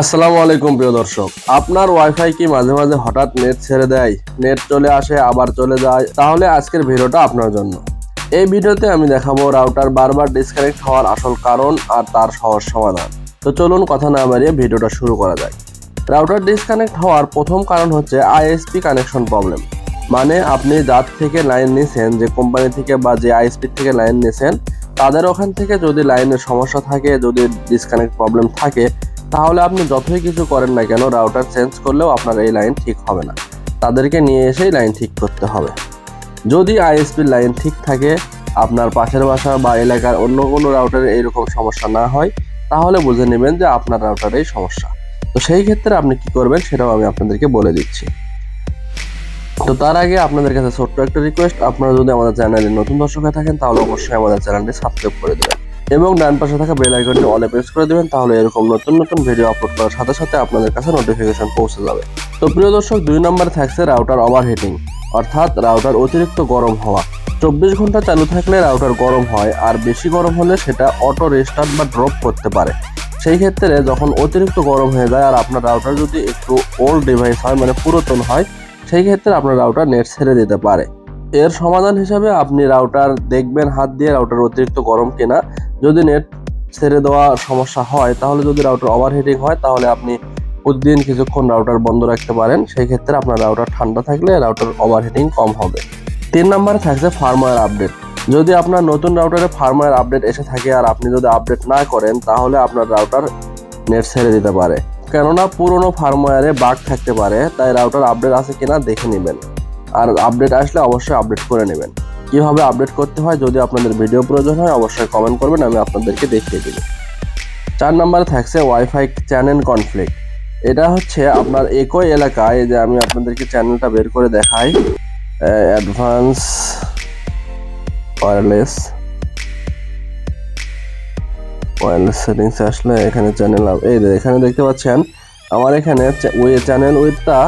আসসালামু আলাইকুম প্রিয় দর্শক। আপনার ওয়াইফাই কি মাঝে মাঝে হঠাৎ নেট ছেড়ে দেয়? নেট চলে আসে, আবার চলে যায়? তাহলে আজকের ভিডিওটা আপনার জন্য। এই ভিডিওতে আমি দেখাবো রাউটার বারবার ডিসকানেক্ট হওয়ার আসল কারণ আর তার সহজ সমাধান। তো চলুন কথা না বাড়িয়ে ভিডিওটা শুরু করা যায় রাউটার ডিসকানেক্ট হওয়ার প্রথম কারণ হচ্ছে আইএসপি কানেকশন প্রবলেম মানে আপনি যার থেকে লাইন নিছেন, যে কোম্পানি থেকে বা যে আইএসপি থেকে লাইন নিছেন, তাদের ওখান থেকে যদি লাইনের সমস্যা থাকে, যদি ডিসকানেক্ট প্রবলেম থাকে তাহলে আপনি যতই কিছু করেন না কেন রাউটার চেঞ্জ করলেও আপনার এই লাইন ঠিক হবে না। তাদেরকে নিয়ে এসেই লাইন ঠিক করতে হবে। যদি আইএসপির লাইন ঠিক থাকে, আপনার পাশের বাসা বা এলাকার অন্য কোনো রাউটারে এইরকম সমস্যা না হয়, তাহলে বুঝে নেবেন যে আপনার রাউটারেই সমস্যা। তো সেই ক্ষেত্রে আপনি কি করবেন, সেটাও আমি আপনাদেরকে বলে দিচ্ছি। তো তার আগে আপনাদের কাছে ছোট্ট একটা রিকোয়েস্ট আপনারা যদি আমাদের চ্যানেলে নতুন দর্শক হয়ে থাকেন, তাহলে অবশ্যই আমাদের চ্যানেলটি সাবস্ক্রাইব করে দেবেন। এবং ডান পাশে থাকা বেল আইকনটি অলে প্রেস করে দেবেন, তাহলে এরকম নতুন নতুন ভিডিও আপলোড করার সাথে সাথে আপনাদের কাছে নোটিফিকেশন পৌঁছে যাবে। তো প্রিয় দর্শক, দুই নম্বরে থাকছে রাউটার ওভারহিটিং অর্থাৎ রাউটার অতিরিক্ত গরম হওয়া। চব্বিশ ঘণ্টা চালু থাকলে রাউটার গরম হয়, আর বেশি গরম হলে সেটা অটো রেস্টার্ট বা ড্রপ করতে পারে। সেই ক্ষেত্রে যখন অতিরিক্ত গরম হয়ে যায় আর আপনার রাউটার যদি একটু ওল্ড ডিভাইস হয় মানে পুরাতন হয়, সেই ক্ষেত্রে আপনার রাউটার নেট ছেড়ে দিতে পারে। এর সমাধান হিসাবে আপনি রাউটার দেখবেন, হাত দিয়ে রাউটার অতিরিক্ত গরম কিনা। যদি নেট ছেড়ে দেওয়া সমস্যা হয়, তাহলে যদি রাউটার ওভারহিটিং হয়, তাহলে আপনি প্রতিদিন কিছুক্ষণ রাউটার বন্ধ রাখতে পারেন। সেই ক্ষেত্রে আপনার রাউটার ঠান্ডা থাকলে রাউটার ওভারহিটিং কম হবে। তিন নম্বরে থাকছে ফার্মওয়্যার আপডেট যদি আপনার নতুন রাউটারে ফার্মওয়্যার আপডেট এসে থাকে আর আপনি যদি আপডেট না করেন, তাহলে আপনার রাউটার নেট ছেড়ে দিতে পারে। কেননা পুরনো ফার্মওয়্যারে বাগ থাকতে পারে, তাই রাউটার আপডেট আছে কিনা দেখে নেবেন। আর আপডেট আসলে অবশ্যই আপডেট করে নেবেন। কীভাবে আপডেট করতে হয়, যদি আপনাদের ভিডিও প্রয়োজন হয়, অবশ্যই কমেন্ট করবেন, আমি আপনাদেরকে দেখিয়ে দিব। চার নম্বরে থাকছে ওয়াইফাই চ্যানেল কনফ্লিক্ট এটা হচ্ছে আপনার একই এলাকায় যে আমি আপনাদেরকে চ্যানেলটা বের করে দেখাই। অ্যাডভান্স ওয়্যারলেস ওয়্যারলেস সেটিংস আসলে এখানে চ্যানেল এই এখানে দেখতে পাচ্ছেন আমার এখানে ওই চ্যানেল উইথটা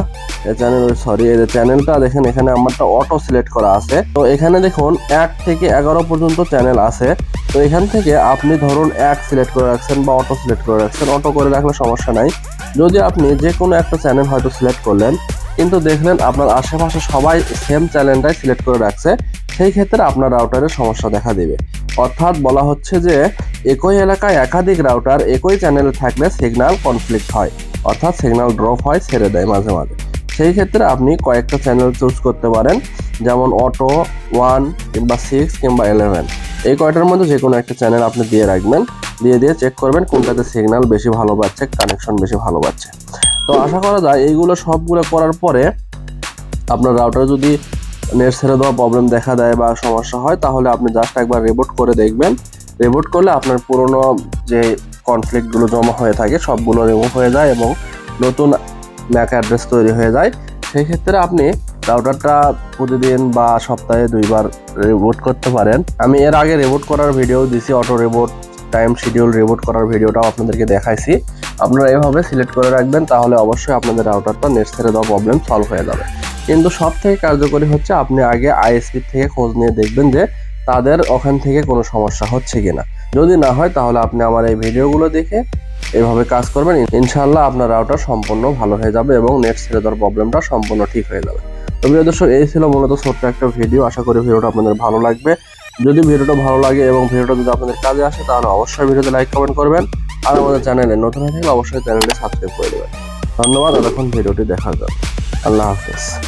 চ্যানেল সরি এই চ্যানেলটা দেখেন এখানে আমারটা অটো সিলেক্ট করা আছে। তো এখানে দেখুন, এক থেকে এগারো পর্যন্ত চ্যানেল আছে। তো এখান থেকে আপনি ধরুন এক সিলেক্ট করে রাখছেন বা অটো সিলেক্ট করে রাখছেন। অটো করে রাখলে সমস্যা নাই। যদি আপনি যে কোনো একটা চ্যানেল হয়তো সিলেক্ট করলেন, কিন্তু দেখলেন আপনার আশেপাশে সবাই সেম চ্যানেলটাই সিলেক্ট করে রাখছে, সেই ক্ষেত্রে আপনার রাউটারের সমস্যা দেখা দেবে। অর্থাৎ বলা হচ্ছে যে, একই এলাকায় একাধিক রাউটার একই চ্যানেলে থাকলে সিগন্যাল কনফ্লিক্ট হয়। অর্থাৎ সিগন্যাল ড্রপ হয়, ছেড়ে দেয় মাঝে মাঝে। সেই ক্ষেত্রে আপনি কয়েকটা চ্যানেল চুজ করতে পারেন, যেমন অটো ওয়ান কিংবা সিক্স কিংবা ইলেভেন এই কয়টার মধ্যে যে কোনো একটা চ্যানেল আপনি দিয়ে রাখবেন, দিয়ে দিয়ে চেক করবেন কোনটাতে সিগন্যাল বেশি ভালো পাচ্ছে কানেকশন বেশি ভালো পাচ্ছে। তো আশা করা যায় এইগুলো সবগুলো করার পরে আপনার রাউটার যদি নেট ছেড়ে দেওয়া প্রবলেম দেখা দেয় বা সমস্যা হয়, তাহলে আপনি জাস্ট একবার রিবোট করে দেখবেন। রিবোট করলে আপনার পুরনো যে কনফ্লিক্টগুলো জমা হয়ে থাকে, সবগুলো রিমুভ হয়ে যায় এবং নতুন ম্যাক অ্যাড্রেস তৈরি হয়ে যায়। সেই ক্ষেত্রে আপনি রাউটারটা প্রতিদিন বা সপ্তাহে দুইবার রিবোট করতে পারেন। আমি এর আগে রিবোট করার ভিডিও দিছি auto reboot time schedule reboot করার ভিডিওটাও আপনাদেরকে দেখাইছি। আপনারা এভাবে সিলেক্ট করে রাখবেন, তাহলে অবশ্যই আপনাদের রাউটারটা নেট ছেড়ে দেওয়া প্রবলেম সলভ হয়ে যাবে। কিন্তু সব থেকে কার্যকরী হচ্ছে, আপনি আগে আইএসপি থেকে খোঁজ নিয়ে দেখবেন যে তাদের ওখান থেকে কোনো সমস্যা হচ্ছে কিনা। যদি না হয়, তাহলে আপনি আমার এই ভিডিওগুলো দেখে এভাবে কাজ করবেন। ইনশাল্লাহ আপনার রাউটার সম্পূর্ণ ভালো হয়ে যাবে এবং নেট ছেড়ে দেওয়ার প্রবলেমটা সম্পূর্ণ ঠিক হয়ে যাবে। তো প্রিয় দর্শক, এই ছিল মূলত ছোট্ট একটা ভিডিও। আশা করি ভিডিওটা আপনাদের ভালো লাগবে। যদি ভিডিওটা ভালো লাগে এবং ভিডিওটা যদি আপনাদের কাজে আসে, তাহলে অবশ্যই ভিডিওতে লাইক, কমেন্ট করবেন। আর আমাদের চ্যানেলে নতুন হয়ে থাকলে অবশ্যই চ্যানেলটি সাবস্ক্রাইব করে দেবেন। ধন্যবাদ এতক্ষণ ভিডিওটি দেখার জন্য। আল্লাহ হাফেজ।